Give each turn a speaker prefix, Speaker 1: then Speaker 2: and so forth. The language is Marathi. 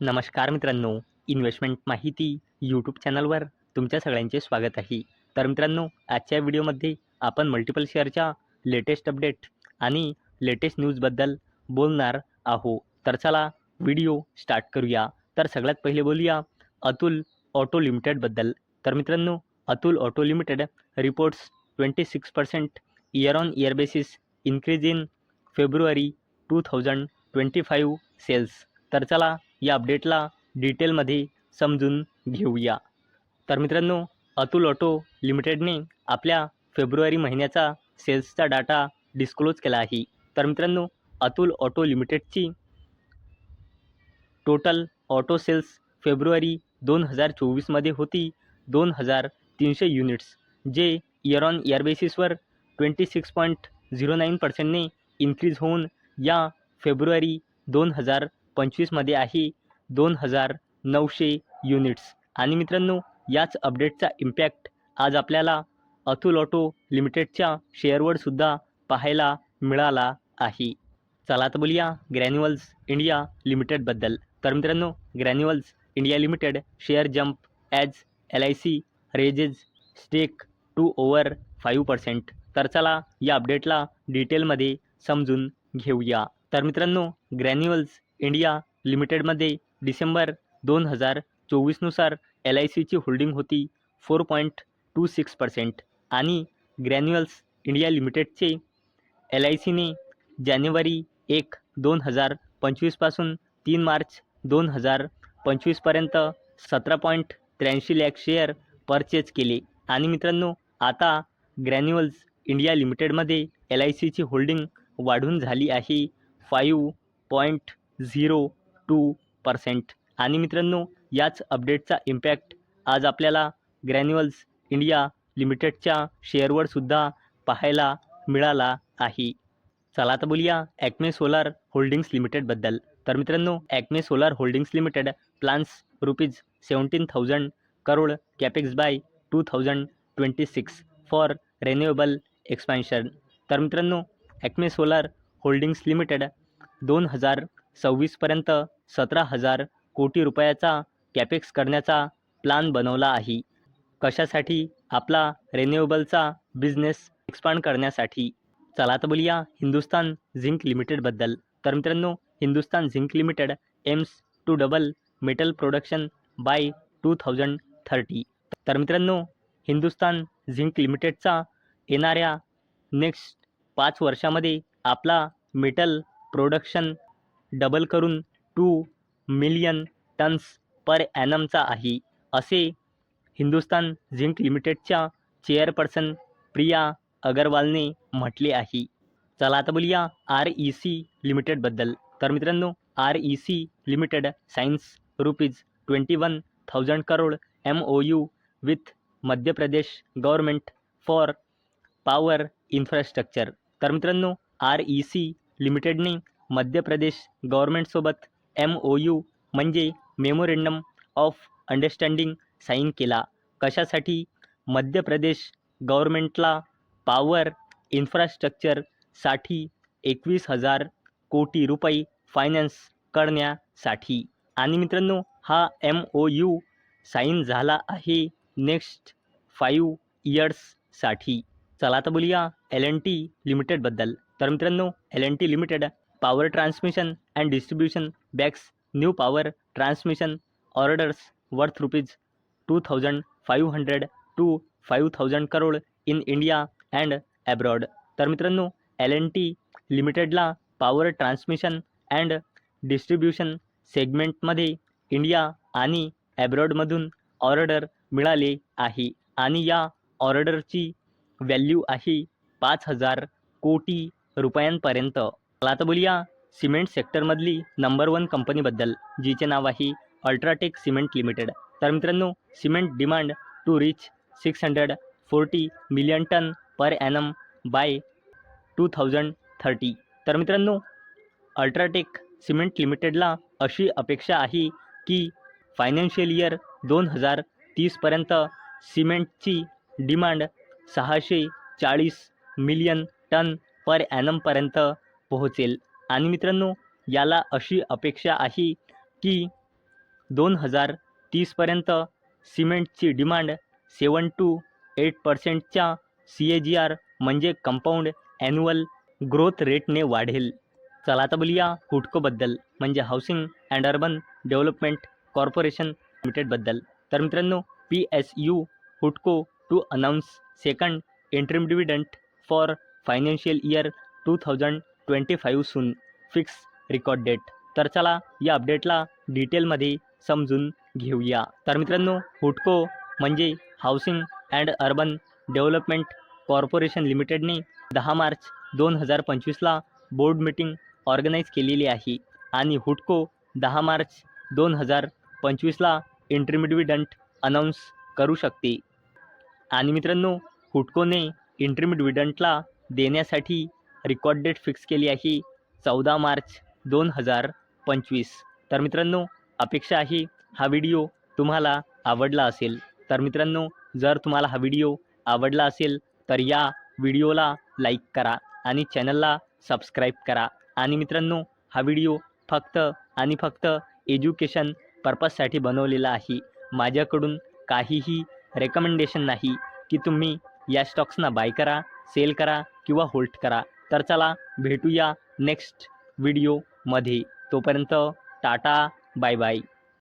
Speaker 1: नमस्कार मित्रांनो इन्व्हेस्टमेंट माहिती यूट्यूब चॅनलवर तुमच्या सगळ्यांचे स्वागत आहे. तर मित्रांनो आजच्या व्हिडिओमध्ये आपण मल्टिपल शेअरच्या लेटेस्ट अपडेट आणि लेटेस्ट न्यूजबद्दल बोलणार आहो तर चला व्हिडिओ स्टार्ट करूया. तर सगळ्यात पहिले बोलूया अतुल ऑटो लिमिटेडबद्दल तर मित्रांनो Atul auto limited reports twenty six percent year on year basis increase in February two thousand twenty five sales तर चला या अपडेटला डिटेलमध्ये समजून घेऊया. तर मित्रांनो अतुल ऑटो लिमिटेडने आपल्या फेब्रुवारी महिन्याचा सेल्सचा डाटा डिस्क्लोज केला आहे. तर मित्रांनो अतुल ऑटो लिमिटेडची टोटल ऑटो सेल्स फेब्रुवारी दोन हजार चोवीसमध्ये होती दोन हजार तीनशे युनिट्स जे इयर ऑन इयर बेसिसवर twenty six point zero nine पर्सेंटने increase होऊन या फेब्रुवारी दोन हजार पंचवीसमध्ये आहे दोन हजार नऊशे युनिट्स आणि मित्रांनो याच अपडेटचा इम्पॅक्ट आज आपल्याला अतुल ऑटो लिमिटेडच्या शेअरवर सुद्धा पाहायला मिळाला आहे. चला तर बोलूया ग्रॅन्युअल्स इंडिया लिमिटेडबद्दल तर मित्रांनो Granules India limited share jump as L I C raises stake to over five percent तर चला या अपडेटला डिटेलमध्ये समजून घेऊया. तर मित्रांनो ग्रॅन्युअल्स इंडिया लिमिटेडमध्ये डिसेंबर दोन हजार चोवीसनुसार एल आय सीची होल्डिंग होती four point two six percent आणि ग्रॅन्युअल्स इंडिया लिमिटेडचे एल आय सीने जानेवारी एक दोन हजार पंचवीसपासून तीन मार्च दोन हजार पंचवीसपर्यंत सतरा पॉईंट त्र्याऐंशी लॅक शेअर परचेज केले. आणि मित्रांनो आता ग्रॅन्युअल्स इंडिया लिमिटेडमध्ये एल आय सीची होल्डिंग वाढून झाली आहे. Five point zero two percent. आणि मित्रांनो याच अपडेटचा इम्पॅक्ट आज आपल्याला ग्रॅन्युअल्स इंडिया लिमिटेडच्या शेअरवर सुद्धा पाहायला मिळाला आहे. चला तर बोलूया ॲक्मे सोलार होल्डिंग्स लिमिटेडबद्दल तर मित्रांनो Acme solar holdings limited plans rupees seventeen thousand crore capex by two thousand twenty six for renewable expansion तर मित्रांनो ॲक्मे सोलार होल्डिंग्स लिमिटेड दोन हजार सव्वीसपर्यंत सतरा हजार कोटी रुपयाचा कॅपेक्स करण्याचा प्लान बनवला आहे. कशासाठी? आपला रेन्युएबलचा बिझनेस एक्सपांड करण्यासाठी. चला तर बोलूया हिंदुस्तान झिंक लिमिटेडबद्दल तर मित्रांनो Hindustan zinc limited aims to double metal production by two thousand thirty. तर मित्रांनो हिंदुस्तान झिंक लिमिटेडचा येणाऱ्या नेक्स्ट पाच वर्षामध्ये आपला मेटल प्रोडक्शन डबल करून टू मिलियन टन्स पर ॲनमचा आहे असे हिंदुस्तान झिंक लिमिटेडच्या चेअरपर्सन प्रिया अगरवालने म्हटले आहे. चला आता बोलूया आर ई सी लिमिटेडबद्दल. तर मित्रांनो R E C limited signs rupees twenty one thousand crore M O U with Madhya Pradesh government for power infrastructure. तर मित्रांनो आर ई सी लिमिटेडने मध्य प्रदेश गव्हर्मेंटसोबत एम ओ यू म्हणजे मेमोरेंडम ऑफ अंडरस्टँडिंग साईन केला. कशासाठी? मध्य प्रदेश गव्हर्मेंटला पॉवर इन्फ्रास्ट्रक्चरसाठी एकवीस हजार कोटी रुपये फायनान्स करण्यासाठी. आणि मित्रांनो हा एम ओ यू साईन झाला आहे नेक्स्ट फाईव्ह इयर्ससाठी चला तर बोलूया एल एन टी लिमिटेडबद्दल तर मित्रांनो L N T limited power transmission and distribution bags new power transmission orders worth rupees two thousand five hundred to five thousand crore in India and abroad तर मित्रांनो एल एन टी लिमिटेडला पॉवर ट्रान्समिशन अँड डिस्ट्रीब्युशन सेगमेंटमध्ये इंडिया आणि ॲब्रॉडमधून ऑर्डर मिळाले आहे. आणि या ऑर्डरची व्हॅल्यू आहे पाच हजार कोटी रुपयांपर्यंत. मला आता बोलूया सिमेंट सेक्टरमधली नंबर वन कंपनीबद्दल जिचे नाव आहे अल्ट्राटेक सिमेंट लिमिटेड. तर मित्रांनो cement demand to reach six hundred forty million tonne per annum by two thousand thirty तर मित्रांनो अल्ट्राटेक सिमेंट लिमिटेडला अशी अपेक्षा आहे की फायनान्शियल इयर दोन हजार तीसपर्यंत सिमेंटची डिमांड सहाशे चाळीस मिलियन टन पर ॲनमपर्यंत पोहोचेल. आणि मित्रांनो याला अशी अपेक्षा आहे की दोन हजार तीसपर्यंत सिमेंटची डिमांड सेवन टू एट पर्सेंटच्या सी ए जी आर म्हणजे कंपाऊंड ॲन्युअल ग्रोथ रेटने वाढेल. चला आता बोलूया हुडकोबद्दल म्हणजे housing and urban development corporation लिमिटेडबद्दल. तर मित्रांनो P S U Hudco to announce second interim dividend for financial year two thousand twenty five soon fix record date तर चला या अपडेटला डिटेलमध्ये समजून घेऊया. तर मित्रांनो हुडको म्हणजे housing and urban development corporation लिमिटेडने दहा मार्च दोन हजार पंचवीसला बोर्ड मीटिंग ऑर्गनाईज केलेली आहे. आणि हुडको दहा मार्च दोन हजार पंचवीसला इंटरमिडिविडंट अनाऊन्स करू शकते. आणि मित्रांनो हुडकोने इंटरमिडिविडंटला देण्यासाठी रेकॉर्ड डेट फिक्स केली आहे चौदा मार्च दोन हजार पंचवीस. तर मित्रांनो अपेक्षा आहे हा व्हिडिओ तुम्हाला आवडला असेल. तर मित्रांनो जर तुम्हाला हा व्हिडिओ आवडला असेल तर या व्हिडिओला लाईक करा आणि चॅनलला सबस्क्राईब करा. आणि मित्रांनो हा व्हिडिओ फक्त आणि फक्त एज्युकेशन पर्पजसाठी बनवलेला आहे. माझ्याकडून काहीही रेकमेंडेशन नाही की तुम्ही या स्टॉक्सना बाय करा सेल करा किंवा होल्ड करा. तर चला भेटूया नेक्स्ट व्हिडिओमध्ये तोपर्यंत टाटा बाय बाय